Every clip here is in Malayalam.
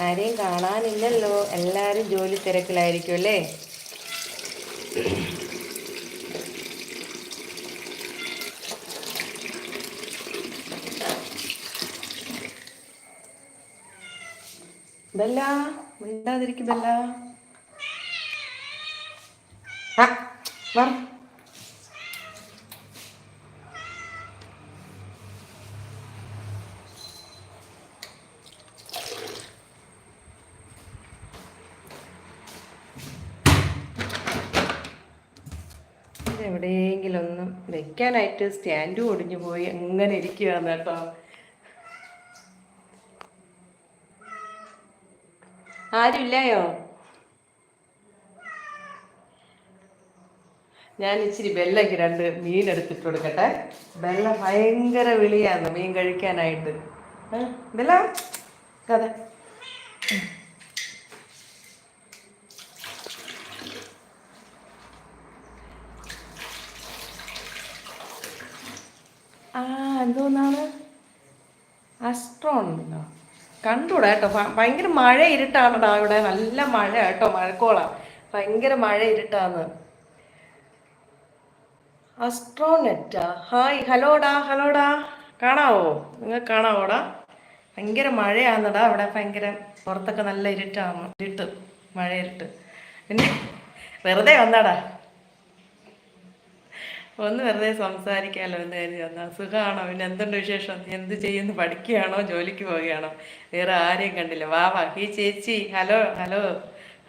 ആരെയും കാണാനില്ലല്ലോ. എല്ലാവരും ജോലി തിരക്കിലായിരിക്കും അല്ലേ? ബെല്ല മിണ്ടാതിരിക്കും ബെല്ല ആ വാ ഇത് എവിടെയെങ്കിലും ഒന്ന് വെക്കാനായിട്ട് സ്റ്റാൻഡും ഒടിഞ്ഞു പോയി അങ്ങനെ ഇരിക്കുകയാണ് കേട്ടോ. ആരുമില്ലായോ? ഞാൻ ഇച്ചിരി ബെല്ലയ്ക്ക് രണ്ട് മീൻ എടുത്തിട്ട് കൊടുക്കട്ടെ. ബെല്ല ഭയങ്കര വിളിയാന്ന് മീൻ കഴിക്കാനായിട്ട്. ബെല്ല കഥ ആ എന്തോന്നാണ് അസ്ട്രോണോ കണ്ടൂടാ കേട്ടോ. ഭയങ്കര മഴ ഇരുട്ടാണടാ ഇവിടെ. നല്ല മഴ കേട്ടോ. മഴക്കോളാണ് ഭയങ്കര മഴ ഇരുട്ടാന്ന്. അസ്ട്രോനെറ്റാ ഹായ് ഹലോടാ ഹലോടാ കാണാവോ? നിങ്ങൾ കാണാവോടാ? ഭയങ്കര മഴയാന്നടാ അവിടെ ഭയങ്കര പുറത്തൊക്കെ നല്ല ഇരുട്ടാണ്. ഇരുട്ട് മഴ ഇരുട്ട്. പിന്നെ വെറുതെ വന്നാടാ. ഒന്ന് വെറുതെ സംസാരിക്കാമല്ലോ എന്ന് കരുതി വന്നാൽ സുഖമാണോ? പിന്നെ എന്തുണ്ട് വിശേഷം? എന്ത് ചെയ്യുന്നു? പഠിക്കുകയാണോ? ജോലിക്ക് പോവുകയാണോ? വേറെ ആരെയും കണ്ടില്ല. വാ വാ. ഈ ചേച്ചി. Hello hello.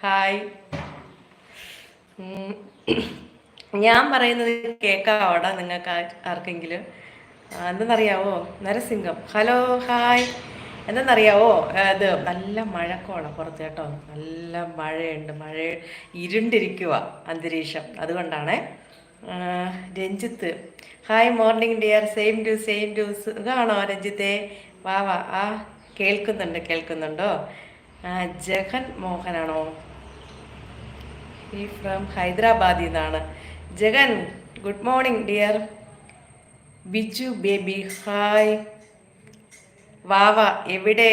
ഹായ്. ഞാൻ പറയുന്നത് കേൾക്കാവോടാ നിങ്ങൾക്ക് ആർക്കെങ്കിലും? എന്തെന്നറിയാവോ? നരസിംഹം. Hello hi. എന്തെന്നറിയാവോ? അത് നല്ല മഴക്കോളം പുറത്ത് കേട്ടോ. നല്ല മഴയുണ്ട്. മഴ ഇരുണ്ടിരിക്കുക അന്തരീക്ഷം. അതുകൊണ്ടാണേ Ranjith. Hi morning dear same to same to സുഖമാണോ രഞ്ജിത്തെ? വാ വാ. ആ കേൾക്കുന്നുണ്ട് കേൾക്കുന്നുണ്ടോ? ജഗൻ മോഹനാണോ? ഈ ഫ്രം ഹൈദരാബാദിൽ നിന്നാണ്. Jagan good morning dear Biju baby hi വാവ എവിടെ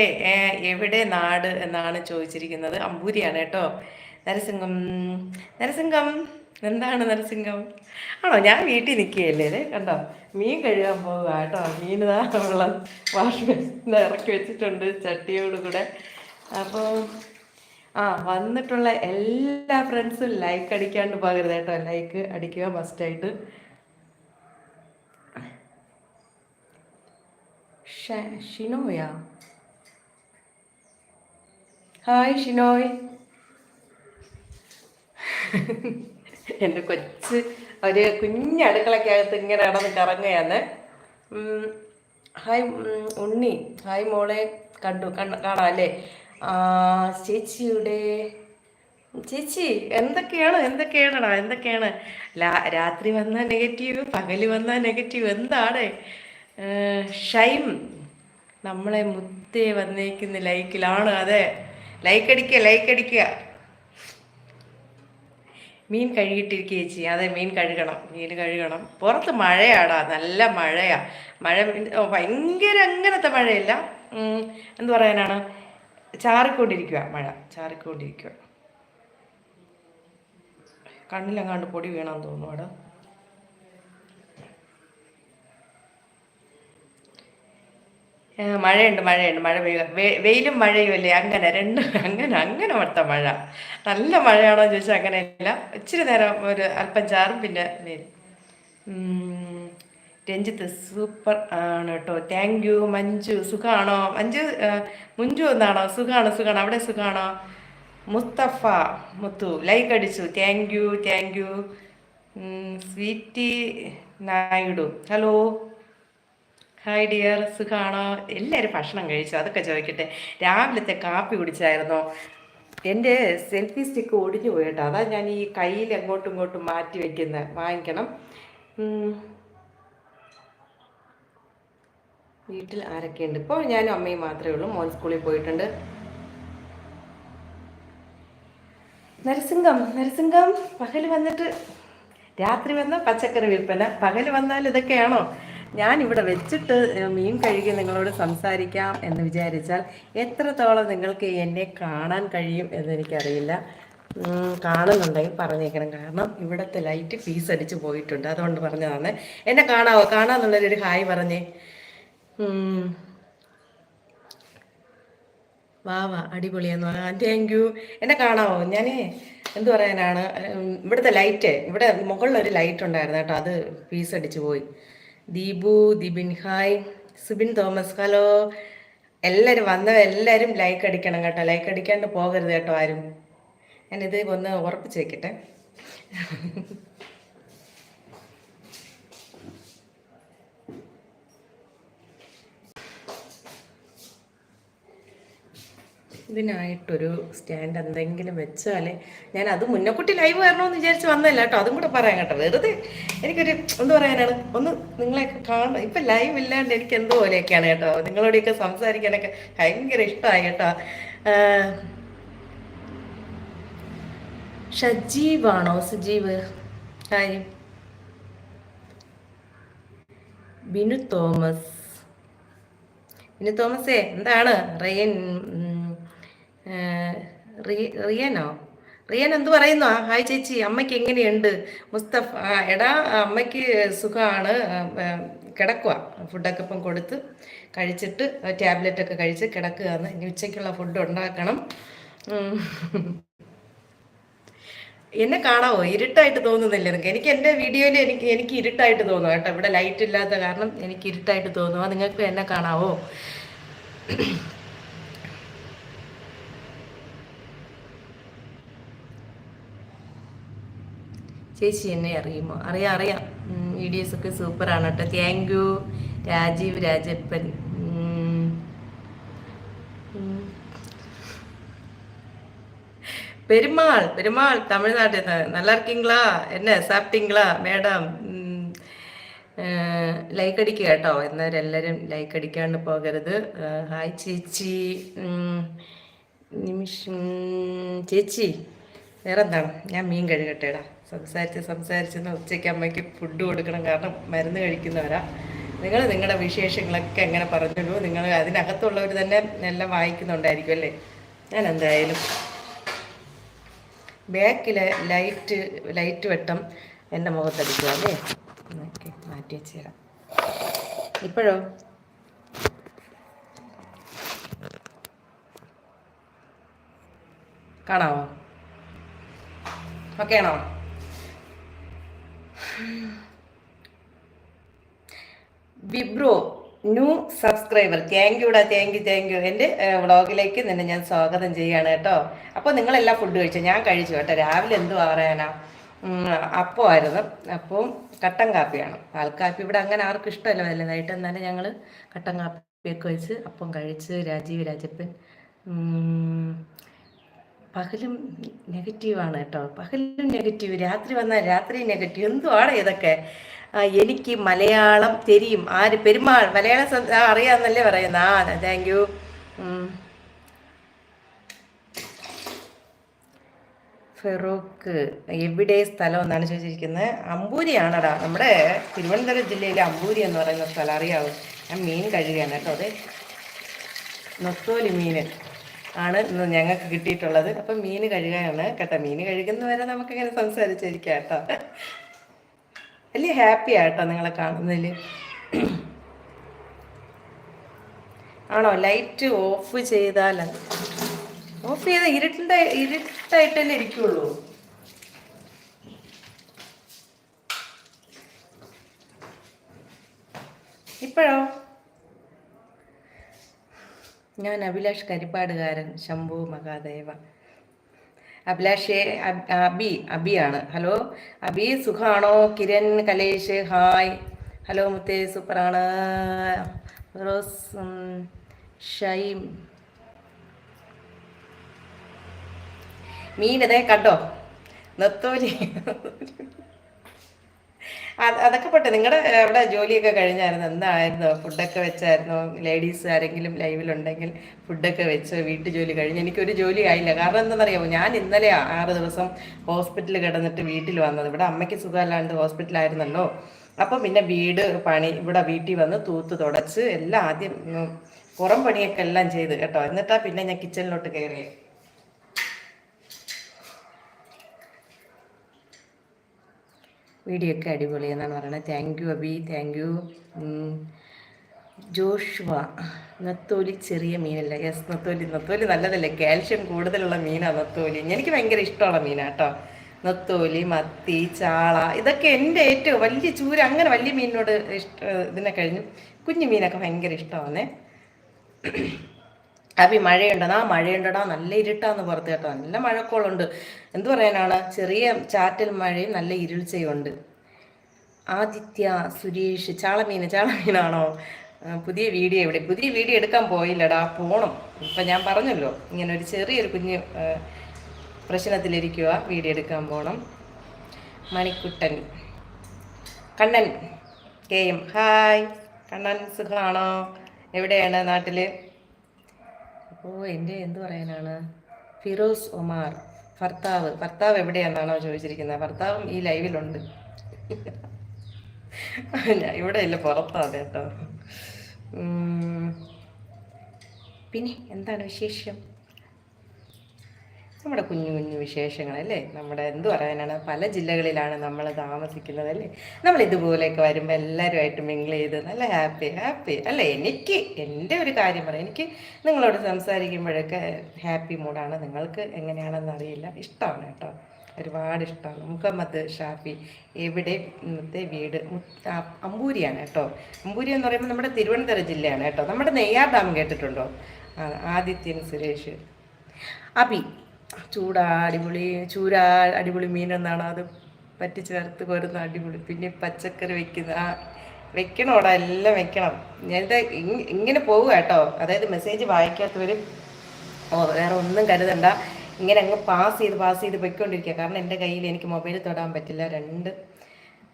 എവിടെ നാട് എന്നാണ് ചോദിച്ചിരിക്കുന്നത്? അമ്പൂരിയാണ് കേട്ടോ. നരസിംഹം നരസിംഹം എന്താണ് നരസിംഹം? ആണോ? ഞാൻ വീട്ടിൽ നിൽക്കുകയല്ലേ കണ്ടോ? മീൻ കഴുകാൻ പോകുക കേട്ടോ. മീൻ ഇതാ വെള്ളം വാഷ് ബേസിന് ഇറക്കി വെച്ചിട്ടുണ്ട് ചട്ടിയോട് കൂടെ. അപ്പോൾ ആ വന്നിട്ടുള്ള എല്ലാ ഫ്രണ്ട്സും ലൈക്ക് അടിക്കാണ്ട് പോകരുത് കേട്ടോ. ലൈക്ക് അടിക്കുക മസ്റ്റായിട്ട് ഷിനോയാ? ഹായ് ഷിനോയ്. എന്റെ കൊച്ച് ഒരു അകത്ത് ഇങ്ങനെ നടന്ന് കറങ്ങുകയാണ്. ഹായ് ഉണ്ണി. ഹായ് മോളെ. കണ്ടു കണ്ട കാണാം അല്ലേ? ചേച്ചിയുടെ ചേച്ചി എന്തൊക്കെയാണ് എന്തൊക്കെയാണടാ എന്തൊക്കെയാണ്? രാത്രി വന്നാൽ നെഗറ്റീവ് പകൽ വന്നാൽ നെഗറ്റീവ് എന്താണ്? ഷൈം നമ്മളെ മുത്തേ വന്നേക്കുന്ന ലൈക്കിലാണ് അതെ. ലൈക്ക് അടിക്കുക ലൈക്ക് അടിക്കുക മീൻ കഴുകിയിട്ടിരിക്കുക ചേച്ചി അതെ മീൻ കഴുകണം. മീൻ കഴുകണം. പുറത്ത് മഴയാടാ. നല്ല മഴയാ. മഴ ഭയങ്കര അങ്ങനത്തെ മഴയല്ല. എന്തു പറയാനാണ്? ചാറിക്കൊണ്ടിരിക്കുക മഴ. ചാറിക്കൊണ്ടിരിക്കുക കണ്ണിലെങ്ങാണ്ട് പൊടി വീണമെന്ന് തോന്നുന്നു അവിടെ മഴയുണ്ട് മഴയുണ്ട്. മഴ പെയ്യുക. വെയിലും മഴയും അല്ലേ? അങ്ങനെ രണ്ട് അങ്ങനെ അങ്ങനെ മൊത്തം മഴ. നല്ല മഴയാണോ എന്ന് ചോദിച്ചാൽ അങ്ങനെയല്ല. ഇച്ചിരി നേരം ഒരു അല്പം ചാറും പിന്നെ വെയിൽ രഞ്ജിത്ത് സൂപ്പർ ആണ് കേട്ടോ. Thank you Manju. സുഖാണോ? മഞ്ജു മുഞ്ചു എന്നാണോ സുഖാണോ സുഖാണോ. അവിടെ സുഖാണോ? മുസ്തഫ മുത്തു. ലൈക്ക് അടിച്ചു. Thank you thank you sweety Naidu. Hello hi dear സുഖാണോ? എല്ലാവരും ഭക്ഷണം കഴിച്ചു? അതൊക്കെ ചോദിക്കട്ടെ. രാവിലത്തെ കാപ്പി കുടിച്ചായിരുന്നോ? എന്റെ സെൽഫി സ്റ്റിക്ക് ഒടിഞ്ഞു പോയിട്ടോ. അതാ ഞാൻ ഈ കയ്യിൽ അങ്ങോട്ടും ഇങ്ങോട്ടും മാറ്റി വയ്ക്കുന്നത് വാങ്ങിക്കണം. വീട്ടിൽ ആരൊക്കെയുണ്ട് ഇപ്പോൾ ഞാനും അമ്മയും മാത്രമേ ഉള്ളൂ. മോൻ സ്കൂളിൽ പോയിട്ടുണ്ട്. നരസിംഹം നരസിംഹം പകൽ വന്നിട്ട് രാത്രി വന്ന പച്ചക്കറി വിൽപ്പന. പകൽ വന്നാൽ ഇതൊക്കെയാണോ? ഞാൻ ഇവിടെ വെച്ചിട്ട് മീൻ കഴുകി നിങ്ങളോട് സംസാരിക്കാം എന്ന് വിചാരിച്ചാൽ എത്രത്തോളം നിങ്ങൾക്ക് എന്നെ കാണാൻ കഴിയും എന്നെനിക്കറിയില്ല കാണുന്നുണ്ടെങ്കിൽ പറഞ്ഞേക്കണം. കാരണം ഇവിടുത്തെ ലൈറ്റ് ഫീസ് അടിച്ച് പോയിട്ടുണ്ട്. അതുകൊണ്ട് പറഞ്ഞതാണ്. എന്നെ കാണാവോ? കാണാന്നുള്ളൊരു ഹായ് പറഞ്ഞേ. വാ വാ അടിപൊളിയെന്ന് പറയാം താങ്ക് യു എന്നെ കാണാവോ? ഞാൻ എന്ത് പറയാനാണ്? ഇവിടുത്തെ ലൈറ്റ് ഇവിടെ മുകളിലൊരു ലൈറ്റ് ഉണ്ടായിരുന്നു കേട്ടോ. അത് ഫീസ് അടിച്ചു പോയി. Deepu Dibin hi. Subin Thomas hello. എല്ലാവരും വന്നവ എല്ലാവരും ലൈക്ക് അടിക്കണം കേട്ടോ. ലൈക്ക് അടിക്കാണ്ട് പോകരുത് കേട്ടോ ആരും. ഞാനിത് ഒന്ന് ഉറപ്പിച്ച് വെക്കട്ടെ. ഇതിനായിട്ടൊരു സ്റ്റാൻഡ് എന്തെങ്കിലും വെച്ചാലേ ഞാൻ അത് മുന്നക്കുട്ടി ലൈവ് വരണമെന്ന് വിചാരിച്ച് വന്നല്ല കേട്ടോ. അതും കൂടെ പറയാൻ കേട്ടോ. വെറുതെ എനിക്കൊരു എന്ത് പറയാനാണ്? ഒന്ന് നിങ്ങളെ കാണാൻ ഇപ്പം ലൈവ് ഇല്ലാണ്ട് എനിക്ക് എന്ത് പോലെയൊക്കെയാണ് കേട്ടോ. നിങ്ങളോടെയൊക്കെ സംസാരിക്കാനൊക്കെ ഭയങ്കര ഇഷ്ടമായി കേട്ടോ. ഷജീവാണോ? സജീവ്? ഹായ്. ബിനു തോമസ്. ബിനു തോമസേ എന്താണ്? റിയൻ റിയനോ? റിയൻ എന്ത് പറയുന്നു? ഹായ് ചേച്ചി അമ്മയ്ക്ക് എങ്ങനെയുണ്ട്? മുസ്തഫ എടാ അമ്മയ്ക്ക് സുഖമാണ്. കിടക്കുക ഫുഡൊക്കെ ഇപ്പം കൊടുത്ത് കഴിച്ചിട്ട് ടാബ്ലറ്റ് ഒക്കെ കഴിച്ച് കിടക്കുകയാണ്. ഇനി ഉച്ചയ്ക്കുള്ള ഫുഡ് ഉണ്ടാക്കണം. എന്നെ കാണാവോ? ഇരുട്ടായിട്ട് തോന്നുന്നില്ല നിങ്ങൾക്ക് എനിക്ക് എന്റെ വീഡിയോയിൽ എനിക്ക് എനിക്ക് ഇരുട്ടായിട്ട് തോന്നും കേട്ടോ. ഇവിടെ ലൈറ്റ് ഇല്ലാത്ത കാരണം എനിക്ക് ഇരുട്ടായിട്ട് തോന്നുക നിങ്ങൾക്ക് എന്നെ കാണാവോ? ചേച്ചി എന്നെ അറിയുമോ അറിയാം അറിയാം വീഡിയോസ് ഒക്കെ സൂപ്പറാണ് കേട്ടോ താങ്ക് യു രാജീവ് രാജപ്പൻ ഉം. ഉം. பெருமாள் பெருமாள் தமிழ்நாட்டு தான். நல்லா இருக்கீங்களா என்ன சாப்பிட்டீங்களா മേഡം ലൈക്ക് അടിക്കുക കേട്ടോ എന്നവരും എല്ലാവരും ലൈക്ക് അടിക്കാണ്ട് പോകരുത് ആ, ഹായ് ചേച്ചി ഉം, നിമിഷം ചേച്ചി വേറെ എന്താണ് ഞാൻ മീൻ കഴുകട്ടേടാ സംസാരിച്ച് സംസാരിച്ച് ഉച്ചയ്ക്ക് അമ്മയ്ക്ക് ഫുഡ് കൊടുക്കണം. കാരണം മരുന്ന് കഴിക്കുന്നവരാ. നിങ്ങൾ നിങ്ങളുടെ വിശേഷങ്ങളൊക്കെ എങ്ങനെ പറഞ്ഞുള്ളൂ നിങ്ങൾ അതിനകത്തുള്ളവർ തന്നെ എല്ലാം വായിക്കുന്നുണ്ടായിരിക്കും അല്ലേ? ഞാൻ എന്തായാലും ബാക്കിലെ ലൈറ്റ് ലൈറ്റ് വെട്ടം എന്റെ മുഖത്തടിക്കുക അല്ലേ? ഓക്കെ മാറ്റി വെച്ച് തരാം. ഇപ്പോഴോ? കാണാമോ ഓക്കെ ആണോ? വിബ്രോ ന്യൂ സബ്സ്ക്രൈബർ. താങ്ക് യുടാ താങ്ക് യു താങ്ക് യു എന്റെ വ്ളോഗിലേക്ക് നിന്നെ ഞാൻ സ്വാഗതം ചെയ്യാണ് കേട്ടോ. അപ്പോൾ നിങ്ങളെല്ലാം ഫുഡ് കഴിച്ചു? ഞാൻ കഴിച്ചു കേട്ടോ. രാവിലെ എന്തു പറയാനാ? അപ്പമായിരുന്നു അപ്പം കട്ടൻ കാപ്പിയാണ്. പാൽക്കാപ്പി ഇവിടെ അങ്ങനെ ആർക്കും ഇഷ്ടമല്ല വലുതായിട്ട് എന്നാലും ഞങ്ങൾ കട്ടൻ കാപ്പിയൊക്കെ വെച്ച് അപ്പം കഴിച്ച് രാജീവ് രാജപ്പൻ പകലും നെഗറ്റീവാണ് കേട്ടോ. പകലും നെഗറ്റീവ്. രാത്രി വന്നാൽ രാത്രി നെഗറ്റീവ്. എന്തുവാണ് ഇതൊക്കെ? എനിക്ക് മലയാളം തെരിയും. ആര്? പെരുമാൾ. മലയാളം അറിയാന്നല്ലേ പറയുന്ന. ആ താങ്ക് യു ഫെറൂഖ് എവിടെ സ്ഥലം എന്നാണ് ചോദിച്ചിരിക്കുന്നത് അമ്പൂരിയാണടാ. നമ്മുടെ തിരുവനന്തപുരം ജില്ലയിലെ അമ്പൂരി എന്ന് പറയുന്ന സ്ഥലം. അറിയാവോ? ഞാൻ മീൻ കഴുകുകയാണ് കേട്ടോ. അതെ. നൊത്തോലി മീൻ. ആണ് ഇന്ന് ഞങ്ങൾക്ക് കിട്ടിയിട്ടുള്ളത്. അപ്പം മീൻ കഴുകാനാണ്. കേട്ടോ മീൻ കഴുകുന്ന കഴുകുന്നവരെ നമുക്കിങ്ങനെ സംസാരിച്ചിരിക്കാം കേട്ടോ വലിയ ഹാപ്പി ആട്ടോ നിങ്ങളെ കാണുന്നതിൽ. ആണോ? ലൈറ്റ് ഓഫ് ചെയ്താൽ ഓഫ് ചെയ്ത ഇരുട്ടിന്റെ ഇരുട്ടായിട്ടല്ലേ ഇരിക്കുള്ളൂ. ഇപ്പോഴോ? ഞാൻ അഭിലാഷ് കരിപ്പാടുകാരൻ ശംഭു മഹാദേവ. അഭിലാഷേ അബ്- അബി അബിയാണ് ഹലോ? അബി സുഖാണോ? കിരൺ കലേഷ് ഹായ്. ഹലോ മുത്തേ സൂപ്പറാണ്. റോസ് ഷൈം. മീനതേ കണ്ടോ? നെത്തോലി. അതൊക്കെ പോട്ടെ. നിങ്ങളുടെ അവിടെ ജോലിയൊക്കെ കഴിഞ്ഞായിരുന്നു. എന്തായിരുന്നു? ഫുഡൊക്കെ വെച്ചായിരുന്നു? ലേഡീസ് ആരെങ്കിലും ലൈവിലുണ്ടെങ്കിൽ ഫുഡൊക്കെ വെച്ച് വീട്ടു ജോലി കഴിഞ്ഞ്. എനിക്കൊരു ജോലി ആയില്ല. കാരണം എന്താണെന്നറിയാമോ? ഞാൻ ഇന്നലെ ആറ് ദിവസം ഹോസ്പിറ്റലിൽ കിടന്നിട്ട് വീട്ടിൽ വന്നത്. ഇവിടെ അമ്മയ്ക്ക് സുഖമല്ലാണ്ട് ഹോസ്പിറ്റലായിരുന്നല്ലോ. അപ്പം പിന്നെ വീട് പണി ഇവിടെ വീട്ടിൽ വന്ന് തൂത്ത് തുടച്ച് എല്ലാം ആദ്യം പുറം പണിയൊക്കെ എല്ലാം ചെയ്ത് കേട്ടോ. എന്നിട്ടാ പിന്നെ ഞാൻ കിച്ചണിലോട്ട് കയറിയത് വീഡിയോ ഒക്കെ അടിപൊളി എന്നാണ് പറയുന്നത്. Thank you Abi. Thank you Joshua. നത്തോലി ചെറിയ മീനല്ല? യെസ് നത്തോലി. നത്തോലി നല്ലതല്ലേ? കാൽഷ്യം കൂടുതലുള്ള മീനാണ് നത്തോലി. എനിക്ക് ഭയങ്കര ഇഷ്ടമുള്ള മീനാണ് കേട്ടോ നത്തോലി മത്തി ചാള. ഇതൊക്കെ എന്റെ ഏറ്റവും വലിയ ചൂര. അങ്ങനെ വലിയ മീനിനോട് ഇഷ്ട ഇതിനെ കഴിഞ്ഞു. കുഞ്ഞു മീനൊക്കെ ഭയങ്കര ഇഷ്ടമാണേ മഴയുണ്ടോ ആ മഴയുണ്ടടാ നല്ല ഇരുട്ടാന്ന് പുറത്ത് കേട്ടോ. നല്ല മഴക്കോളുണ്ട്. എന്തു പറയാനാണ്? ചെറിയ ചാറ്റൽ മഴയും നല്ല ഇരുൾച്ചയുണ്ട്. ആദിത്യ സുരേഷ് ചാളമീൻ ചാളമീനാണോ? പുതിയ വീഡിയോ എവിടെ പുതിയ വീഡിയോ എടുക്കാൻ പോയില്ലടാ. പോണം. ഇപ്പം ഞാൻ പറഞ്ഞല്ലോ ഇങ്ങനെ ഒരു ചെറിയൊരു കുഞ്ഞ് പ്രശ്നത്തിലിരിക്കുക വീഡിയോ എടുക്കാൻ പോണം. Manikuttan. Kannan. K M. Hi. Kannan സുഖമാണോ എവിടെയാണ് നാട്ടിൽ അപ്പോൾ എന്റെ എന്ത് പറയാനാണ്? ഫിറോസ് ഒമാർ ഭർത്താവ്. ഭർത്താവ് എവിടെയാണെന്നാണോ ചോദിച്ചിരിക്കുന്നത്. ഭർത്താവും ഈ ലൈവിലുണ്ട്. ഇവിടെ ഇല്ല പുറത്താണ് കേട്ടോ. പിന്നെ എന്താണ് വിശേഷം? നമ്മുടെ കുഞ്ഞു കുഞ്ഞു വിശേഷങ്ങളല്ലേ? നമ്മുടെ എന്ത് പറയാനാണ്? പല ജില്ലകളിലാണ് നമ്മൾ താമസിക്കുന്നത് അല്ലേ? നമ്മൾ ഇതുപോലെയൊക്കെ വരുമ്പോൾ എല്ലാവരുമായിട്ട് മിങ്കിൾ ചെയ്ത് നല്ല ഹാപ്പി ഹാപ്പി അല്ലേ? എനിക്ക് എന്റെ ഒരു കാര്യം പറയാം. എനിക്ക് നിങ്ങളോട് സംസാരിക്കുമ്പോഴൊക്കെ ഹാപ്പി മൂഡാണ് നിങ്ങൾക്ക് എങ്ങനെയാണെന്ന് അറിയില്ല. ഇഷ്ടമാണ് കേട്ടോ. ഒരുപാട് ഇഷ്ടമാണ്. മുഹമ്മദ് ഷാഫി എവിടെ? ഇന്നത്തെ വീട് അമ്പൂരിയാണ് കേട്ടോ. അമ്പൂരി എന്ന് പറയുമ്പോൾ നമ്മുടെ തിരുവനന്തപുരം ജില്ലയാണ് കേട്ടോ. നമ്മുടെ നെയ്യാർ ഡാം കേട്ടിട്ടുണ്ടോ? ആദിത്യൻ സുരേഷ്. അബി ചൂടാ അടിപൊളി ചൂരാ അടിപൊളി മീൻ എന്നാണ് അത് പറ്റി ചേർത്ത് വരുന്ന അടിപൊളി. പിന്നെ പച്ചക്കറി വെക്കുന്ന ആ വെക്കണോടാ എല്ലാം വെക്കണം. ഞാനിത് ഇങ്- ഇങ്ങനെ പോവുക കേട്ടോ. അതായത് മെസ്സേജ് വായിക്കാത്തവർ ഓ വേറെ ഒന്നും കരുതണ്ട. ഇങ്ങനെ അങ്ങ് പാസ് ചെയ്ത് പാസ് ചെയ്ത് പൊയ്ക്കൊണ്ടിരിക്കുക. കാരണം എന്റെ കയ്യിൽ എനിക്ക് മൊബൈൽ തൊടാൻ പറ്റില്ല. രണ്ട്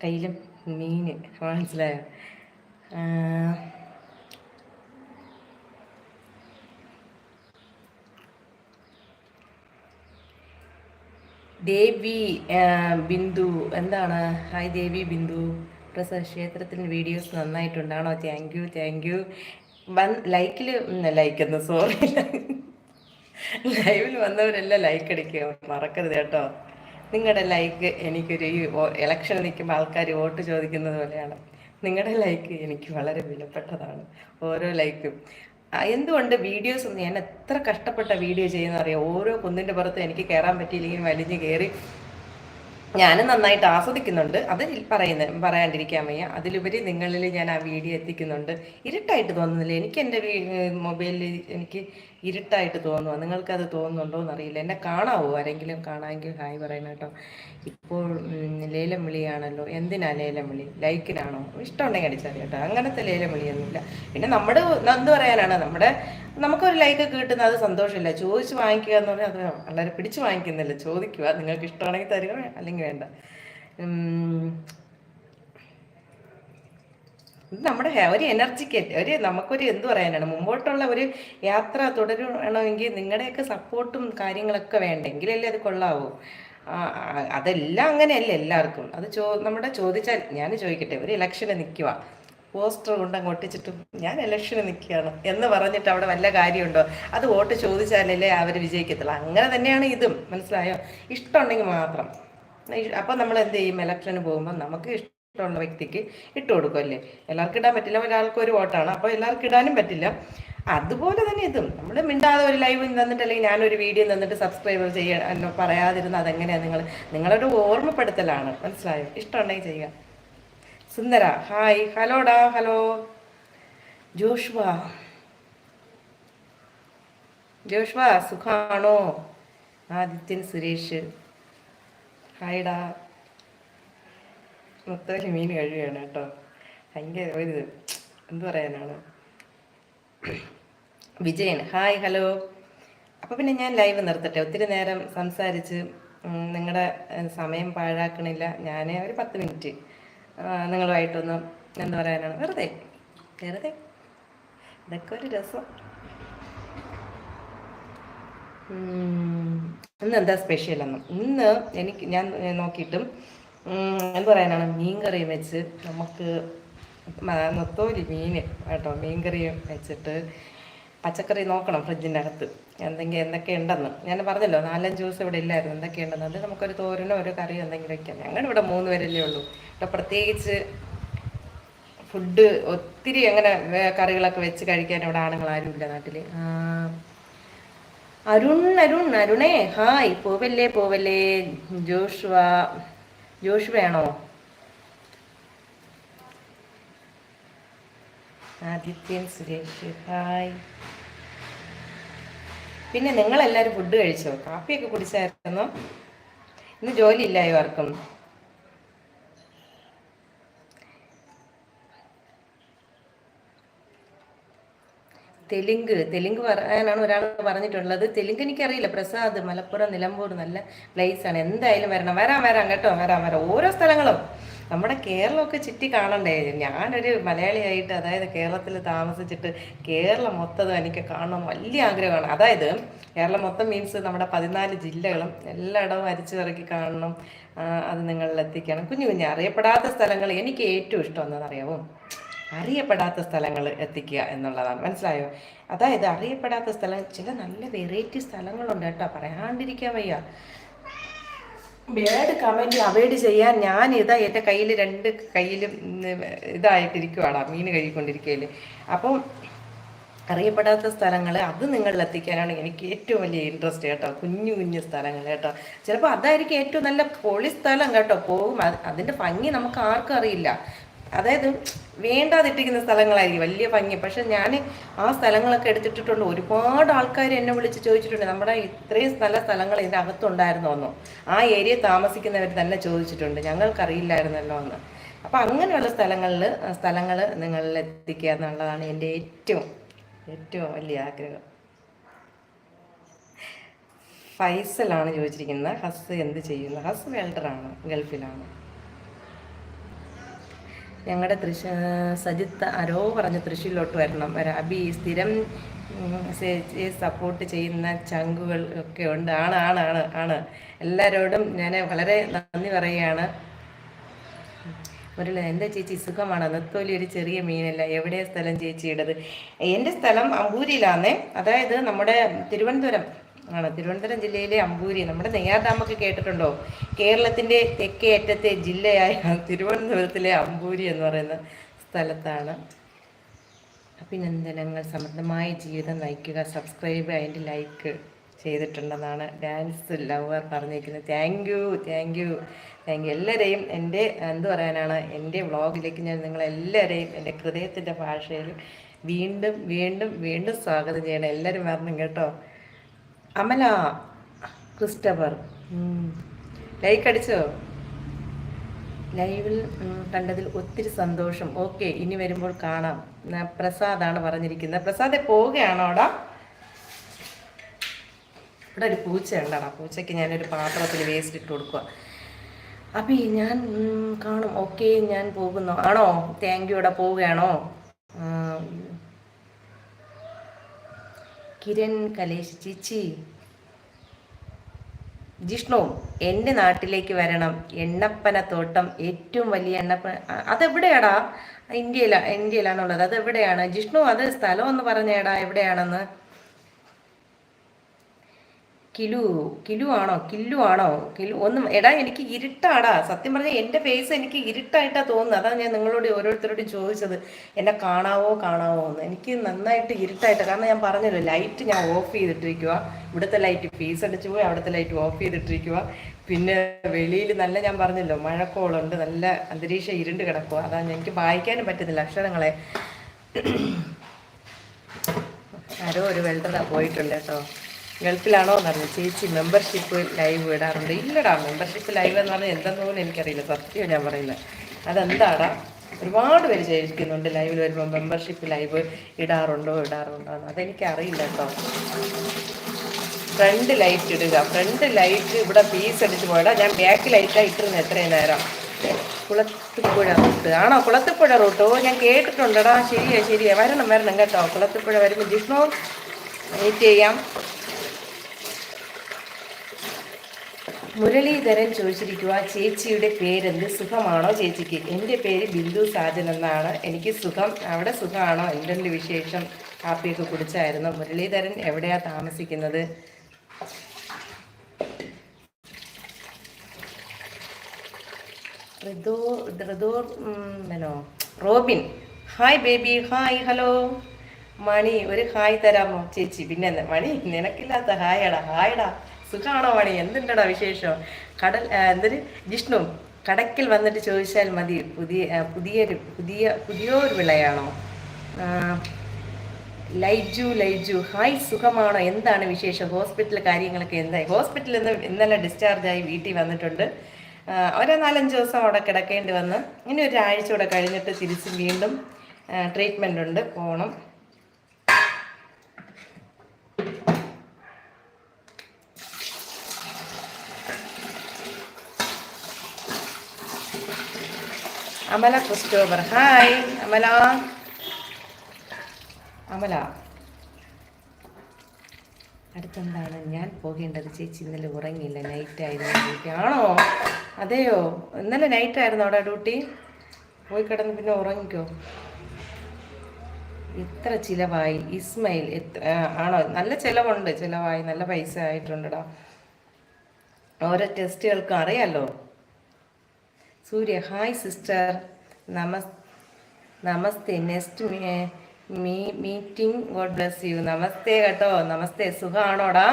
കയ്യിലും മീൻ. മനസ്സിലായോ? ദേവി ബിന്ദു എന്താണ്? ഹായ് ദേവി ബിന്ദു. പ്രസ ക്ഷേത്രത്തിൽ videos നന്നായിട്ടുണ്ടാണോ? Thank you thank you one ലൈക്കിൽ ലൈക്കുന്നു സോറി ലൈവിൽ വന്നവരെല്ലാം ലൈക്ക് അടിക്കുക. മറക്കരുത് കേട്ടോ. നിങ്ങളുടെ ലൈക്ക് എനിക്കൊരു ഈ ഇലക്ഷൻ നിൽക്കുമ്പോൾ ആൾക്കാർ വോട്ട് ചോദിക്കുന്നത് പോലെയാണ്. നിങ്ങളുടെ ലൈക്ക് എനിക്ക് വളരെ വിലപ്പെട്ടതാണ്. ഓരോ ലൈക്കും എന്തുകൊണ്ട് വീഡിയോസ് ഞാൻ എത്ര കഷ്ടപ്പെട്ട വീഡിയോ ചെയ്യുന്ന അറിയാം? ഓരോ കുന്നിന്റെ പുറത്ത് എനിക്ക് കയറാൻ പറ്റിയില്ലെങ്കിൽ വലിഞ്ഞ് കയറി ഞാനും നന്നായിട്ട് ആസ്വദിക്കുന്നുണ്ട്. അത് പറയുന്നത് പറയാണ്ടിരിക്കാൻ വയ്യ. അതിലുപരി നിങ്ങളിൽ ഞാൻ ആ വീഡിയോ എത്തിക്കുന്നുണ്ട്. ഇരുട്ടായിട്ട് തോന്നുന്നില്ല. എനിക്ക് എന്റെ മൊബൈലിൽ എനിക്ക് ഇരുട്ടായിട്ട് തോന്നുക നിങ്ങൾക്കത് തോന്നുന്നുണ്ടോ എന്നറിയില്ല. എന്നെ കാണാവോ? ആരെങ്കിലും കാണാമെങ്കിൽ ഹായ് പറയണം കേട്ടോ. ഇപ്പോൾ ലേലം വിളിയാണല്ലോ എന്തിനാ ലേലം വിളി ലൈക്കിനാണോ? ഇഷ്ടമുണ്ടെങ്കിൽ അടിച്ചാൽ കേട്ടോ. അങ്ങനത്തെ ലേലം വിളിയൊന്നുമില്ല പിന്നെ നമ്മുടെ എന്ത് പറയാനാണ്. നമ്മുടെ നമുക്കൊരു ലൈക്ക് കിട്ടുന്നത് അത് സന്തോഷമില്ല? ചോദിച്ച് വാങ്ങിക്കുക എന്ന് പറഞ്ഞാൽ അത് വളരെ പിടിച്ച് വാങ്ങിക്കുന്നില്ല. ചോദിക്കുക. നിങ്ങൾക്ക് ഇഷ്ടമാണെങ്കിൽ തരുക അല്ലെങ്കിൽ വേണ്ട. ഇത് നമ്മുടെ ഒരു എനർജിക്ക് ഒരു നമുക്കൊരു എന്ത് പറയാനാണ്? മുമ്പോട്ടുള്ള ഒരു യാത്ര തുടരണമെങ്കിൽ നിങ്ങളുടെയൊക്കെ സപ്പോർട്ടും കാര്യങ്ങളൊക്കെ വേണ്ട എങ്കിലല്ലേ അത് കൊള്ളാവൂ. അതെല്ലാം അങ്ങനെയല്ല എല്ലാവർക്കും. അത് ചോ നമ്മുടെ ചോദിച്ചാൽ ഞാൻ ചോദിക്കട്ടെ ഒരു ഇലക്ഷന് നിൽക്കുക പോസ്റ്റർ കൊണ്ട് അങ്ങ് ഒട്ടിച്ചിട്ടും ഞാൻ ഇലക്ഷന് നിൽക്കുകയാണ് എന്ന് പറഞ്ഞിട്ട് അവിടെ വല്ല കാര്യമുണ്ടോ? അത് വോട്ട് ചോദിച്ചാലല്ലേ അവർ വിജയിക്കത്തുള്ളൂ. അങ്ങനെ തന്നെയാണ് ഇതും. മനസ്സിലായോ? ഇഷ്ടമുണ്ടെങ്കിൽ മാത്രം. അപ്പം നമ്മൾ എന്ത് ചെയ്യും ഇലക്ഷന് പോകുമ്പോൾ നമുക്ക് ഇഷ്ടമുള്ള വ്യക്തിക്ക് ഇട്ട് കൊടുക്കുമല്ലേ എല്ലാവർക്കും ഇടാൻ പറ്റില്ല ഒരാൾക്ക് ഒരു വോട്ടാണ്. അപ്പോൾ എല്ലാവർക്കും ഇടാനും പറ്റില്ല. അതുപോലെ തന്നെ ഇതും. നമ്മൾ മിണ്ടാതെ ഒരു ലൈവ് തന്നിട്ട് അല്ലെങ്കിൽ ഞാനൊരു വീഡിയോ തന്നിട്ട് സബ്സ്ക്രൈബ് ചെയ്യാൻ പറയാതിരുന്ന അതെങ്ങനെയാണ് നിങ്ങൾ? നിങ്ങളൊരു ഓർമ്മപ്പെടുത്തലാണ്. മനസ്സിലായോ? ഇഷ്ടമുണ്ടെങ്കിൽ ചെയ്യുക. സുന്ദര ഹായ്. ഹലോടാ ഹലോ. ജോഷ്വ. ജോഷ്വ സുഖാണോ? ആദിത്യൻ സുരേഷ്. ഹായ്ഡാ മൊത്തം മീൻ കഴിയുകയാണ് കേട്ടോ. ഭയങ്കര ഒരു എന്ത് പറയാനാണ്? Vijayan hi hello. അപ്പോൾ പിന്നെ ഞാൻ ലൈവ് നിർത്തട്ടെ. ഒത്തിരി നേരം സംസാരിച്ച് നിങ്ങളുടെ സമയം പാഴാക്കണില്ല. ഞാൻ ഒരു പത്ത് മിനിറ്റ്. നിങ്ങളുമായിട്ടൊന്ന് എന്താ പറയാനാണ്? വെറുതെ വെറുതെ. ഇതൊക്കെ ഒരു രസം. ഇന്ന് എന്താ സ്പെഷ്യൽ എന്നും ഇന്ന് എനിക്ക് ഞാൻ നോക്കിയിട്ടും എന്ത് പറയാനാണ്. മീൻ കറി വെച്ച് നമുക്ക് നൊത്തോലി മീൻ കേട്ടോ മീൻ കറി വെച്ചിട്ട് പച്ചക്കറി നോക്കണം ഫ്രിഡ്ജിന്റെ അകത്ത് എന്തെങ്കിലും എന്തൊക്കെ ഉണ്ടെന്ന്. ഞാൻ പറഞ്ഞല്ലോ നാലഞ്ച് ദിവസം ഇവിടെ ഇല്ലായിരുന്നു. എന്തൊക്കെ ഉണ്ടെന്ന്. അത് നമുക്കൊരു തോരനോ ഒരു കറിയോ എന്തെങ്കിലും വെക്കാം. ഞങ്ങളുടെ ഇവിടെ മൂന്ന് പേരല്ലേ ഉള്ളൂ. ഇവിടെ പ്രത്യേകിച്ച് ഫുഡ് ഒത്തിരി അങ്ങനെ കറികളൊക്കെ വെച്ച് കഴിക്കാൻ ഇവിടെ ആണുങ്ങൾ ആരും ഇല്ല നാട്ടിൽ അരുൺ അരുൺ അരുണേ ഹായ്. പോവല്ലേ പോവല്ലേ. ജോഷുവ ജോഷുവയാണോ ആദിത്യൻ സുരേഷ് ഹായ്. പിന്നെ നിങ്ങളെല്ലാവരും ഫുഡ് കഴിച്ചോ? കാപ്പിയൊക്കെ കുടിച്ചായിരുന്നോ? ഇന്ന് ജോലി ഇല്ലായോ ആർക്കും? തെലുങ്ക് തെലുങ്ക് പറയാനാണ് ഒരാൾ പറഞ്ഞിട്ടുള്ളത്. തെലുങ്ക് എനിക്കറിയില്ല. പ്രസാദ് മലപ്പുറം നിലമ്പൂർ നല്ല പ്ലേസ് ആണ്. എന്തായാലും വരണം. വരാം വരാം കേട്ടോ. വരാം വരാം. ഓരോ സ്ഥലങ്ങളും. നമ്മുടെ കേരളമൊക്കെ ചുറ്റി കാണണ്ടേ? ഞാനൊരു മലയാളിയായിട്ട് അതായത് കേരളത്തിൽ താമസിച്ചിട്ട് കേരളം മൊത്തം എനിക്ക് കാണണം. വലിയ ആഗ്രഹമാണ്. അതായത് കേരളം മൊത്തം മീൻസ് നമ്മുടെ പതിനാല് ജില്ലകളും എല്ലായിടവും അരിച്ചു ഇറക്കി കാണണം. അത് നിങ്ങളിൽ എത്തിക്കണം. കുഞ്ഞു കുഞ്ഞു അറിയപ്പെടാത്ത സ്ഥലങ്ങൾ എനിക്ക് ഏറ്റവും ഇഷ്ടം എന്നറിയാവോ അറിയപ്പെടാത്ത സ്ഥലങ്ങൾ എത്തിക്കുക എന്നുള്ളതാണ്. മനസ്സിലായോ? അതായത് അറിയപ്പെടാത്ത സ്ഥലം ചില നല്ല വെറൈറ്റി സ്ഥലങ്ങളുണ്ട് കേട്ടോ. പറയാണ്ടിരിക്കാൻ വയ്യ. ബേഡ് കമന്റ് അവോയ്ഡ് ചെയ്യാൻ ഞാൻ ഇതാ എന്റെ കയ്യിൽ രണ്ട് കയ്യിലും ഇതായിട്ടിരിക്കുവാണ് മീൻ കഴുകിക്കൊണ്ടിരിക്കുകയിൽ അപ്പം അറിയപ്പെടാത്ത സ്ഥലങ്ങൾ അത് നിങ്ങളിൽ എത്തിക്കാനാണ് എനിക്ക് ഏറ്റവും വലിയ ഇൻട്രസ്റ്റ് കേട്ടോ. കുഞ്ഞു കുഞ്ഞു സ്ഥലങ്ങൾ കേട്ടോ. ചിലപ്പോൾ അതായിരിക്കും ഏറ്റവും നല്ല പൊളി സ്ഥലം കേട്ടോ. പോകും. അത് അതിന്റെ ഭംഗി നമുക്ക് ആർക്കും അറിയില്ല. അതായത് വേണ്ടാതിട്ടിരിക്കുന്ന സ്ഥലങ്ങളായിരിക്കും വലിയ ഭംഗി. പക്ഷെ ഞാൻ ആ സ്ഥലങ്ങളൊക്കെ എടുത്തിട്ടിട്ടുണ്ട്. ഒരുപാട് ആൾക്കാർ എന്നെ വിളിച്ച് ചോദിച്ചിട്ടുണ്ട്. നമ്മുടെ ഇത്രയും സ്ഥല സ്ഥലങ്ങൾ ഇതിന്റെ അകത്തുണ്ടായിരുന്നോ എന്നോ ആ ഏരിയ താമസിക്കുന്നവർ തന്നെ ചോദിച്ചിട്ടുണ്ട്. ഞങ്ങൾക്കറിയില്ലായിരുന്നല്ലോ എന്ന്. അപ്പം അങ്ങനെയുള്ള സ്ഥലങ്ങളിൽ സ്ഥലങ്ങൾ നിങ്ങളിൽ എത്തിക്കുക എന്നുള്ളതാണ് എന്റെ ഏറ്റവും ഏറ്റവും വലിയ ആഗ്രഹം. ഫൈസലാണ് ചോദിച്ചിരിക്കുന്നത്. ഹസ് എന്ത് ചെയ്യുന്നു? ഹസ് വെൽഡറാണ് ഗൾഫിലാണ്. ഞങ്ങളുടെ തൃശ് സജിത്ത് ആരോ പറഞ്ഞ് തൃശ്ശൂരിലോട്ട് വരണം. വരാം അബി സ്ഥിരം സപ്പോർട്ട് ചെയ്യുന്ന ചങ്കുകൾ ഒക്കെ ഉണ്ട്. ആണ് ആണ് ആണ് ആണ്. എല്ലാവരോടും ഞാൻ വളരെ നന്ദി പറയുകയാണ്. ഒരു എന്താ ചേച്ചി സുഖമാണ്? നെത്തോലി ഒരു ചെറിയ മീനല്ല. എവിടെയാണ് സ്ഥലം ചേച്ചിയുടേത് എന്റെ സ്ഥലം അമ്പൂരിയിലാന്നേ. അതായത് നമ്മുടെ തിരുവനന്തപുരം. ആണ്? തിരുവനന്തപുരം ജില്ലയിലെ അമ്പൂരി. നമ്മുടെ നെയ്യാർ ഡാമൊക്കെ കേട്ടിട്ടുണ്ടോ? കേരളത്തിന്റെ തെക്കേ അറ്റത്തെ ജില്ലയായ തിരുവനന്തപുരത്തിലെ അമ്പൂരി എന്ന് പറയുന്ന സ്ഥലത്താണ്. അഭിനന്ദനങ്ങൾ. സമൃദ്ധമായ ജീവിതം നയിക്കുക. സബ്സ്ക്രൈബ് അതിന്റെ ലൈക്ക് ചെയ്തിട്ടുണ്ടെന്നാണ് ഡാൻസ് ലവർ പറഞ്ഞിരിക്കുന്നത്. Thank you thank you thank you. എല്ലാവരെയും എന്റെ എന്ത് പറയാനാണ് എന്റെ വ്ളോഗിലേക്ക് ഞാൻ നിങ്ങളെല്ലാവരെയും എന്റെ ഹൃദയത്തിന്റെ ഭാഷയിൽ വീണ്ടും വീണ്ടും വീണ്ടും സ്വാഗതം ചെയ്യണം. എല്ലാവരും വരണം കേട്ടോ. അമല ക്രിസ്റ്റഫർ. ലൈക്ക് അടിച്ചോ ലൈവിൽ കണ്ടതിൽ ഒത്തിരി സന്തോഷം. ഓക്കെ ഇനി വരുമ്പോൾ കാണാം. പ്രസാദാണ് പറഞ്ഞിരിക്കുന്നത്. പ്രസാദെ അവിടെ ഇവിടെ ഒരു പൂച്ച ഉണ്ടടാ പൂച്ചയ്ക്ക് ഞാനൊരു പാത്രത്തിൽ വേസ്റ്റ് ഇട്ട് കൊടുക്കുക അപ്പി ഞാൻ കാണും. ഓക്കെ ഞാൻ പോകുന്നു. ആണോ? താങ്ക് യു ഇവിടെ പോവുകയാണോ? കിരൺ കലേഷ് ചേച്ചി. ജിഷ്ണു എന്റെ നാട്ടിലേക്ക് വരണം. എണ്ണപ്പന തോട്ടം ഏറ്റവും വലിയ എണ്ണപ്പന. അതെവിടെയാടാ? ഇന്ത്യയിലാ ഇന്ത്യയിലാണുള്ളത്. അതെവിടെയാണ്? ജിഷ്ണു അത് സ്ഥലം ഒന്ന് പറഞ്ഞേടാ എവിടെയാണെന്ന്? കിലു കിലു ആണോ കില്ലു ആണോ കിലു ഒന്നും എടാ എനിക്ക് ഇരുട്ടാടാ. സത്യം പറഞ്ഞാൽ എന്റെ ഫേസ് എനിക്ക് ഇരുട്ടായിട്ടാ തോന്നുന്നത്. അതാണ് ഞാൻ നിങ്ങളോട് ഓരോരുത്തരോടും ചോദിച്ചത്. എന്നെ കാണാവോ കാണാവോ എന്ന്. എനിക്ക് നന്നായിട്ട് ഇരുട്ടായിട്ട് കാരണം ഞാൻ പറഞ്ഞല്ലോ ലൈറ്റ് ഞാൻ ഓഫ് ചെയ്തിട്ടിരിക്കുക ഇവിടുത്തെ ലൈറ്റ് ഫീസ് അടിച്ചു പോയി അവിടുത്തെ ലൈറ്റ് ഓഫ് ചെയ്തിട്ടിരിക്കുക പിന്നെ വെളിയിൽ നല്ല ഞാൻ പറഞ്ഞല്ലോ മഴക്കോളുണ്ട് നല്ല അന്തരീക്ഷം ഇരുണ്ട് കിടക്കുക അതാണ് എനിക്ക് വായിക്കാനും പറ്റുന്നില്ല അക്ഷരങ്ങളെ. ആരോ ഒരു വെൽഡറാ പോയിട്ടുണ്ട് കേട്ടോ. ഗൾഫിലാണോ എന്നറിഞ്ഞു ചേച്ചി മെമ്പർഷിപ്പ് ലൈവ് ഇടാറുണ്ട്. ഇല്ലടാ മെമ്പർഷിപ്പ് ലൈവ് എന്ന് പറഞ്ഞാൽ എന്തെന്ന് എനിക്കറിയില്ല. സത്യം ഞാൻ പറയുന്നത്. അതെന്താടാ? ഒരുപാട് പേര് ചോദിക്കുന്നുണ്ട് ലൈവിൽ വരുമ്പോൾ മെമ്പർഷിപ്പ് ലൈവ് ഇടാറുണ്ടോ ഇടാറുണ്ടോ എന്ന്. അതെനിക്കറിയില്ല കേട്ടോ. ഫ്രണ്ട് ലൈറ്റ് ഇടുക. ഫ്രണ്ട് ലൈറ്റ് ഇവിടെ പീസ് അടിച്ച് പോയടാ. ഞാൻ ബാക്ക് ലൈറ്റാണ് ഇട്ടിരുന്നത് എത്രയും നേരം. കുളത്തുപുഴ റൂട്ട്. ആണോ? കുളത്തുപുഴ റൂട്ട്. ഓ ഞാൻ കേട്ടിട്ടുണ്ടടാ. ശരിയാ ശരിയാ. വരണം വരണം കേട്ടോ. കുളത്തുപുഴ വരുമ്പോൾ ജിഷ്ണു മീറ്റ് ചെയ്യാം. മുരളീധരൻ ചോദിച്ചിരിക്കുക ചേച്ചിയുടെ പേരെന്ത്? സുഖമാണോ ചേച്ചിക്ക്? എന്റെ പേര് ബിന്ദു സാജൻ എന്നാണ്. എനിക്ക് സുഖം. അവിടെ സുഖമാണോ എന്തെങ്കിലും വിശേഷം? കാപ്പിയൊക്കെ കുടിച്ചായിരുന്നു. മുരളീധരൻ എവിടെയാ താമസിക്കുന്നത്? Robin. Hi baby. Hi. Hello. Mani ഒരു ഹായ് തരാമോ? ചേച്ചി പിന്നെ മണി നിനക്കില്ലാത്ത ഹായടാ ഹായടാ സുഖാണോ മണി? എന്തുണ്ടടാ വിശേഷം? കടൽ എന്തൊരു? ജിഷ്ണു കടക്കിൽ വന്നിട്ട് ചോദിച്ചാൽ മതി. പുതിയ പുതിയ പുതിയൊരു പുതിയ പുതിയൊരു വിളയാണോ? ലൈജു ലൈജു. ഹായ് സുഖമാണോ? എന്താണ് വിശേഷം? ഹോസ്പിറ്റൽ കാര്യങ്ങളൊക്കെ എന്തായി? ഹോസ്പിറ്റലിൽ നിന്ന് ഇന്നലെ ഡിസ്ചാർജായി വീട്ടിൽ വന്നിട്ടുണ്ട്. ഓരോ നാലഞ്ച് ദിവസം അവിടെ കിടക്കേണ്ടി വന്ന് ഇനി ഒരാഴ്ച കൂടെ കഴിഞ്ഞിട്ട് തിരിച്ച് വീണ്ടും ട്രീറ്റ്മെന്റ് ഉണ്ട്. പോകണം അമല ക്രിസ്റ്റോബർ ഹായ് അമല. അമല. അടുത്തെന്താണ്? ഞാൻ പോകേണ്ടത് ചേച്ചി ഇന്നലെ ഉറങ്ങിയില്ല. നൈറ്റ് ആയിരുന്നു ഡ്യൂട്ടി ആണോ? അതെയോ? ഇന്നലെ നൈറ്റ് ആയിരുന്നു അവിടെ ഡ്യൂട്ടി. പോയി കിടന്ന് പിന്നെ ഉറങ്ങിക്കോ. എത്ര ചിലവായി. ഇസ്മയിൽ എത്ര ആണോ? നല്ല ചിലവുണ്ട്. ചിലവായി. നല്ല പൈസ ആയിട്ടുണ്ടടാ. ഓരോ ടെസ്റ്റുകൾക്കും അറിയാലോ. സൂര്യ. Hi sister. നമസ് namaste. Next me meeting. God bless you. Namaste കേട്ടോ. നമസ്തേ. സുഖമാണോടാ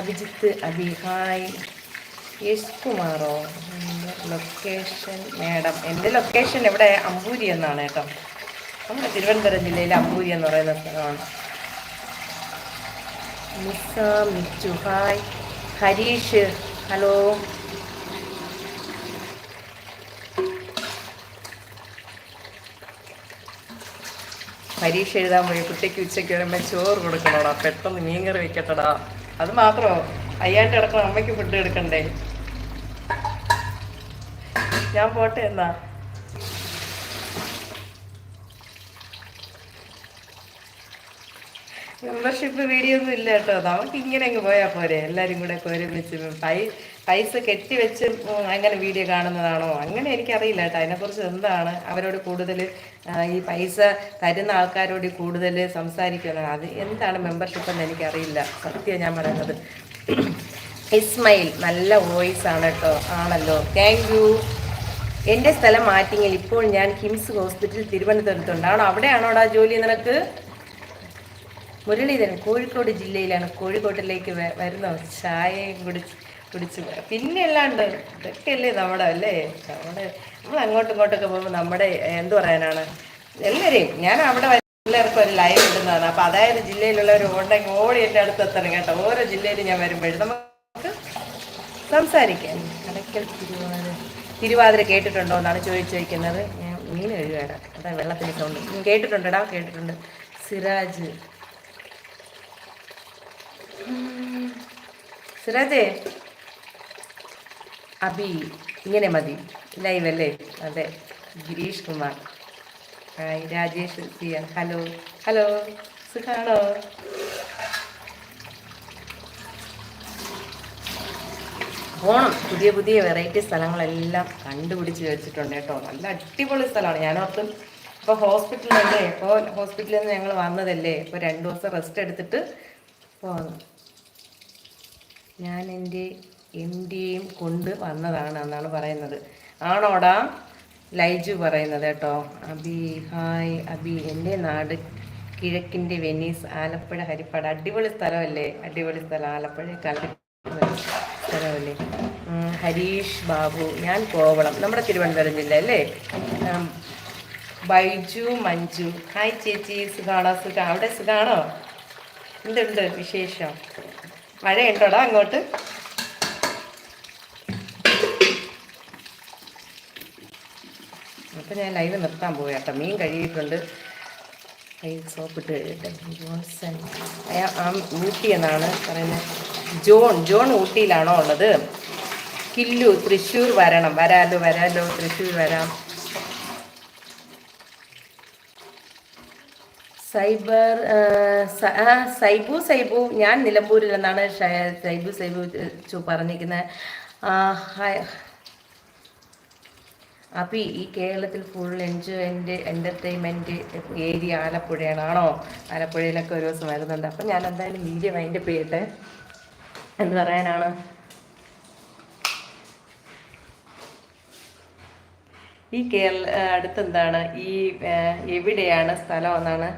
അഭിജിത്ത് അഭി ഹായ്. യേശ് കുമാറോ ലൊക്കേഷൻ മാഡം. എന്റെ ലൊക്കേഷൻ ഇവിടെ അമ്പൂരി എന്നാണ് കേട്ടോ. നമ്മുടെ തിരുവനന്തപുരം ജില്ലയിലെ അമ്പൂരി എന്ന് പറയുന്ന സ്ഥലമാണ്. മിസ്സാ മിച്ചു ഹായ്. ഹരീഷ് ഹലോ. പരീക്ഷ എഴുതാൻ പോയി കുട്ടിക്ക് ഉച്ചയ്ക്ക് വരുമ്പോൾ ചോറ് കൊടുക്കണോടാ പെട്ടെന്ന് മീൻ മീൻകറി വെക്കട്ടടാ. അത് മാത്രമോ അയ്യാണ്ട് കിടക്കണം അമ്മയ്ക്ക് ഫുഡ് എടുക്കണ്ടേ? ഞാൻ പോട്ടെ എന്നാ. മെമ്പർഷിപ്പ് വീഡിയോ ഒന്നും ഇല്ല കേട്ടോ. നമുക്ക് ഇങ്ങനെ അങ്ങ് പോയാൽ പോരെ. എല്ലാവരും കൂടെ ഒരുമിച്ച് പൈ പൈസ കെട്ടി വെച്ച് അങ്ങനെ വീഡിയോ കാണുന്നതാണോ? അങ്ങനെ എനിക്കറിയില്ല കേട്ടോ. അതിനെക്കുറിച്ച് എന്താണ് അവരോട് കൂടുതൽ ഈ പൈസ തരുന്ന ആൾക്കാരോട് കൂടുതൽ സംസാരിക്കുന്നത് അത് എന്താണ് മെമ്പർഷിപ്പ് എന്ന് എനിക്കറിയില്ല. സത്യം ഞാൻ പറയുന്നത്. ഇസ്മയിൽ നല്ല വോയിസ് ആണ് കേട്ടോ. ആണല്ലോ. താങ്ക് യു എന്റെ സ്ഥലം മാറ്റിങ്ങിൽ ഇപ്പോൾ ഞാൻ കിംസ് ഹോസ്പിറ്റൽ തിരുവനന്തപുരത്തുണ്ട്. ആണോ? അവിടെയാണോടാ ജോലി നിനക്ക്? മുരളീധരൻ കോഴിക്കോട് ജില്ലയിലാണ് കോഴിക്കോട്ടിലേക്ക് വരുന്ന ചായയും കുടിച്ച് കുടിച്ച് പിന്നെ അല്ലാണ്ട് ഇതൊക്കെയല്ലേ നമ്മുടെ അല്ലേ? നമ്മുടെ നമ്മൾ അങ്ങോട്ടും ഇങ്ങോട്ടൊക്കെ പോകുമ്പോൾ നമ്മുടെ എന്ത് പറയാനാണ്? എല്ലാവരെയും ഞാൻ അവിടെ എല്ലാവർക്കും ഒരു ലൈവ് ഇടുന്നതാണ്. അപ്പോൾ അതായത് ജില്ലയിലുള്ളവർ ഉണ്ടെങ്കിൽ ഓടി എന്റെ അടുത്ത് എത്തണം കേട്ടോ. ഓരോ ജില്ലയിലും ഞാൻ വരുമ്പോഴും നമുക്ക് സംസാരിക്കാം. കടക്കൽ തിരുവാതിര തിരുവാതിര കേട്ടിട്ടുണ്ടോ എന്നാണ് ചോദിച്ചു വയ്ക്കുന്നത് ഞാൻ മീൻ കഴുകാടാ അതാ വെള്ളത്തിന്റെ സൗണ്ട് കേട്ടിട്ടുണ്ടടാ കേട്ടിട്ടുണ്ട്. സിറാജ്. സിറാജേ അബി ഇങ്ങനെ മതി. ലൈവ് അല്ലേ അതെ. Girish Kumar. Hi Rajesh Siya hello. Hello. സുഖാണോ? പോണം പുതിയ പുതിയ വെറൈറ്റി സ്ഥലങ്ങളെല്ലാം കണ്ടുപിടിച്ച് വെച്ചിട്ടുണ്ട് കേട്ടോ. നല്ല അടിപൊളി സ്ഥലമാണ്. ഞാനോർത്തും ഇപ്പോൾ ഹോസ്പിറ്റലല്ലേ ഇപ്പോൾ ഹോസ്പിറ്റലിൽ നിന്ന് ഞങ്ങൾ വന്നതല്ലേ? ഇപ്പോൾ രണ്ട് ദിവസം റെസ്റ്റ് എടുത്തിട്ട് പോകണം ഞാൻ എന്റെ എം ഡിയും കൊണ്ട് വന്നതാണ് എന്നാണ് പറയുന്നത്. ആണോടാ? ലൈജു പറയുന്നത് കേട്ടോ. അബി ഹായ് അബി. എന്റെ നാട് കിഴക്കിന്റെ വെനീസ് ആലപ്പുഴ ഹരിപ്പാട്. അടിപൊളി സ്ഥലമല്ലേ? അടിപൊളി സ്ഥലം. ആലപ്പുഴ സ്ഥലമല്ലേ? ഹരീഷ് ബാബു. ഞാൻ കോവളം. നമ്മുടെ തിരുവനന്തപുരം ജില്ല അല്ലേ? ബൈജു മഞ്ജു. ഹായ് ചേച്ചി. സുഖാണോ? സുഖം. അവിടെ സുഖാണോ? എന്തുണ്ട് വിശേഷം? മഴയുണ്ടോടാ അങ്ങോട്ട്. അപ്പം ഞാൻ ലൈവ് നിർത്താൻ പോയി കേട്ടോ. മീൻ കഴുകിയിട്ടുണ്ട്. കൈ സോപ്പിട്ട് കഴുകട്ടെ ജോൺസൺ. ഊട്ടി എന്നാണ് പറയുന്നത് ജോൺ ജോൺ ഊട്ടിയിലാണോ ഉള്ളത്? കില്ലു തൃശ്ശൂർ വരണം. വരാലോ വരാലോ തൃശ്ശൂർ വരാം. സൈബർ സൈബു സൈബു. ഞാൻ നിലമ്പൂരിൽ എന്നാണ് സൈബു സൈബു ചു പറഞ്ഞിരിക്കുന്നത് അപ്പം ഈ കേരളത്തിൽ ഫുൾ എൻജോയ്മെന്റ് എന്റർടൈൻമെന്റ് ഏരിയ ആലപ്പുഴയാണ് ആണോ ആലപ്പുഴയിലൊക്കെ ഒരു ദിവസം വരുന്നുണ്ട്. അപ്പം ഞാൻ എന്തായാലും വീഡിയോ അതിന്റെ പേരിട്ട് എന്ന് പറയാനാണ്. ഈ കേരള അടുത്തെന്താണ്? ഈ എവിടെയാണ് സ്ഥലം എന്നാണ്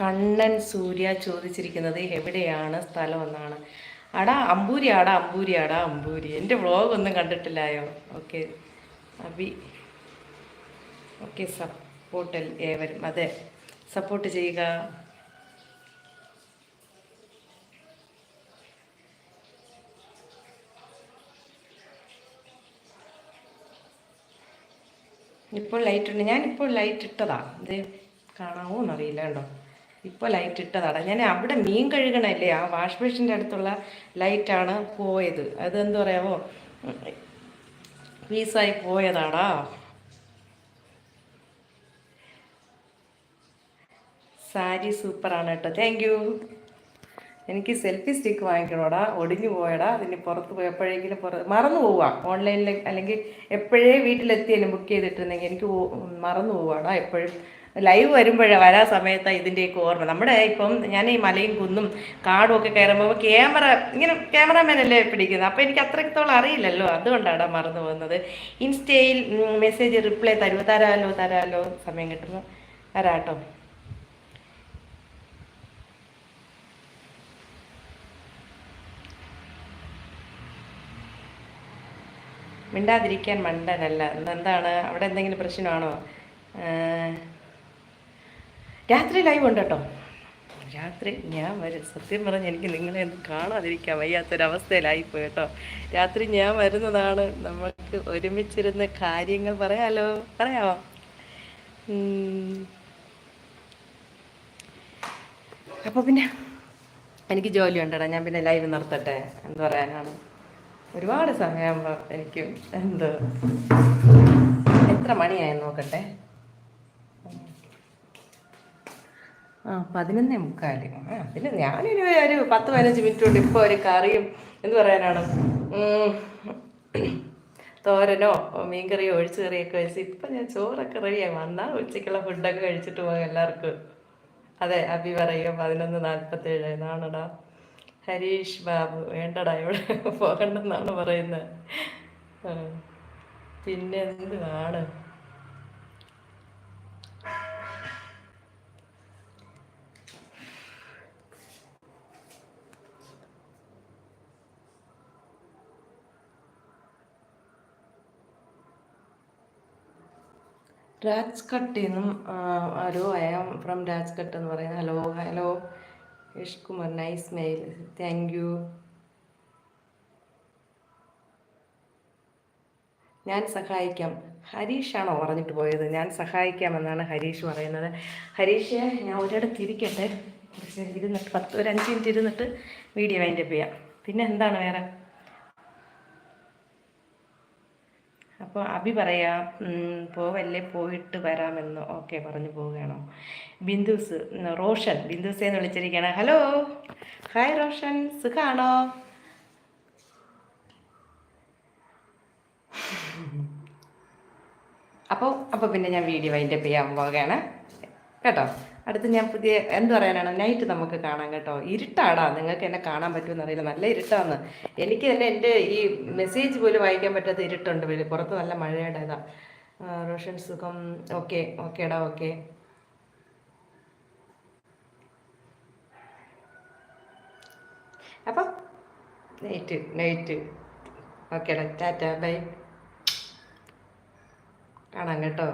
കണ്ണൻ സൂര്യ ചോദിച്ചിരിക്കുന്നത് എവിടെയാണ് സ്ഥലം എന്നാണ്. അടാ അമ്പൂരി ആടാ അമ്പൂരി. ആടാ അമ്പൂരി എന്റെ വ്ളോഗ് ഒന്നും കണ്ടിട്ടില്ലായോ? ഓക്കെ അബി ഓക്കെ സപ്പോർട്ടൽ ഏവരും. അതെ. സപ്പോർട്ട് ചെയ്യുക. ഇപ്പോൾ ലൈറ്റ് ഉണ്ട്. ഞാനിപ്പോൾ ലൈറ്റ് ഇട്ടതാ. ഇത് കാണാമോ എന്നറിയില്ല കേട്ടോ. ഇപ്പോൾ ലൈറ്റ് ഇട്ടതാണ്. ഞാൻ അവിടെ മീൻ കഴുകണല്ലേ ആ വാഷ് ബേസിന്റെ അടുത്തുള്ള ലൈറ്റാണ് പോയത്. അത് പറയാമോ പീസായി പോയതാടാ. സാരി സൂപ്പറാണ് കേട്ടോ. താങ്ക് യു എനിക്ക് സെൽഫി സ്റ്റിക്ക് വാങ്ങിക്കണോടാ. ഒടിഞ്ഞു പോയടാ. അതിന് പുറത്ത് പോയി എപ്പോഴെങ്കിലും പുറ മറന്നു പോവാ. ഓൺലൈനിൽ അല്ലെങ്കിൽ എപ്പോഴേ വീട്ടിലെത്തിയാലും ബുക്ക് ചെയ്തിട്ടുണ്ടെങ്കിൽ എനിക്ക് മറന്നു പോവാടാ എപ്പോഴും. ലൈവ് വരുമ്പോഴേ വരാ സമയത്താണ് ഇതിന്റെയൊക്കെ ഓർമ്മ. നമ്മുടെ ഇപ്പം ഞാൻ ഈ മലയും കുന്നും കാടും ഒക്കെ കയറുമ്പോൾ ക്യാമറ ഇങ്ങനെ ക്യാമറാമാനല്ലേ പിടിക്കുന്നത്? അപ്പോൾ എനിക്ക് അത്രത്തോളം അറിയില്ലല്ലോ. അതുകൊണ്ടാണ് മറന്നു പോകുന്നത്. ഇൻസ്റ്റയിൽ മെസ്സേജ് റിപ്ലൈ തരുമോ തരാമല്ലോ തരാമല്ലോ സമയം കിട്ടുമ്പോൾ തരാട്ടോ മിണ്ടാതിരിക്കാൻ മണ്ടനല്ല. എന്താണ്? അവിടെ എന്തെങ്കിലും പ്രശ്നമാണോ? രാത്രി ലൈവ് ഉണ്ട് കേട്ടോ. രാത്രി ഞാൻ വരും. സത്യം പറഞ്ഞ് എനിക്ക് നിങ്ങളെ ഒന്നും കാണാതിരിക്കാൻ വയ്യാത്തൊരവസ്ഥയിലായിപ്പോയി കേട്ടോ. രാത്രി ഞാൻ വരുന്നതാണ്. നമുക്ക് ഒരുമിച്ചിരുന്ന് കാര്യങ്ങൾ പറയാലോ? പറയാമോ. അപ്പോൾ പിന്നെ എനിക്ക് ജോലി ഉണ്ടടാ. ഞാൻ പിന്നെ ലൈവ് നിർത്തട്ടെ എന്ത് പറയാനാണ്. ഒരുപാട് സമയമാകുമ്പോൾ എനിക്ക് എന്ത് എത്ര മണിയായി നോക്കട്ടെ? ആ പതിനൊന്നേ മുക്കാൽ. ആ പിന്നെ ഞാനൊരു ഒരു പത്ത് പതിനഞ്ച് മിനിറ്റ് കൊണ്ട് ഇപ്പോൾ ഒരു കറിയും എന്ന് പറയാനാണ്? തോരനോ മീൻകറിയോ ഒഴിച്ചു കറിയൊക്കെ വെച്ച് ഇപ്പം ഞാൻ ചോറൊക്കെ റെഡിയായി വന്നാൽ ഉച്ചയ്ക്കുള്ള ഫുഡൊക്കെ കഴിച്ചിട്ട് പോകാം എല്ലാവർക്കും. അതെ അഭി പറയുക പതിനൊന്ന് നാൽപ്പത്തേഴ് എന്നാണടാ ഹരീഷ് ബാബു വേണ്ടടാ ഇവിടെ പോകണ്ടെന്നാണ് പറയുന്നത്. പിന്നെ എന്തുവാണ്? രാജ്കട്ട് നിന്നും hello I am from Rajghat എന്ന് പറയുന്നത് hello hello Yash Kumar nice mail thank you. ഞാൻ സഹായിക്കാം. ഹരീഷാണോ പറഞ്ഞിട്ട് പോയത്? ഞാൻ സഹായിക്കാമെന്നാണ് ഹരീഷ് പറയുന്നത്. ഹരീഷ് ഞാൻ ഒരിടത്ത് ഇരിക്കട്ടെ. ഇരുന്നിട്ട് പത്ത് ഒരു അഞ്ച് മിനിറ്റ് ഇരുന്നിട്ട് വീഡിയോ വൈൻഡപ്പ് ചെയ്യാം. പിന്നെ എന്താണ് വേറെ? അപ്പോൾ അഭി പറയാ പോവല്ലേ പോയിട്ട് വരാമെന്ന്. ഓക്കെ പറഞ്ഞു പോവുകയാണോ? ബിന്ദുസ് റോഷൻ റോഷൻ ബിന്ദുസേന്ന് വിളിച്ചിരിക്കുകയാണ് ഹലോ. ഹായ് റോഷൻ. സുഖാണോ? അപ്പോൾ അപ്പോൾ പിന്നെ ഞാൻ വീഡിയോ വൈൻഡപ്പ് ചെയ്യാൻ പോവുകയാണ്. കേട്ടോ? അടുത്ത് ഞാൻ പുതിയ എന്ത് പറയാനാണ്? നൈറ്റ് നമുക്ക് കാണാം കേട്ടോ. ഇരുട്ടാടാ. നിങ്ങൾക്ക് എന്നെ കാണാൻ പറ്റുമെന്ന് അറിയില്ല. നല്ല ഇരുട്ടാന്ന്. എനിക്ക് തന്നെ എന്റെ ഈ മെസ്സേജ് പോലും വായിക്കാൻ പറ്റാത്ത ഇരുട്ടുണ്ട് വെളി. പുറത്ത് നല്ല മഴയുടെ റോഷൻ സുഖം. ഓക്കെ ഓക്കേടാ ഓക്കെ അപ്പം നൈറ്റ് നൈറ്റ് ഓക്കേടാ ടാറ്റ ബൈ കാണാം കേട്ടോ.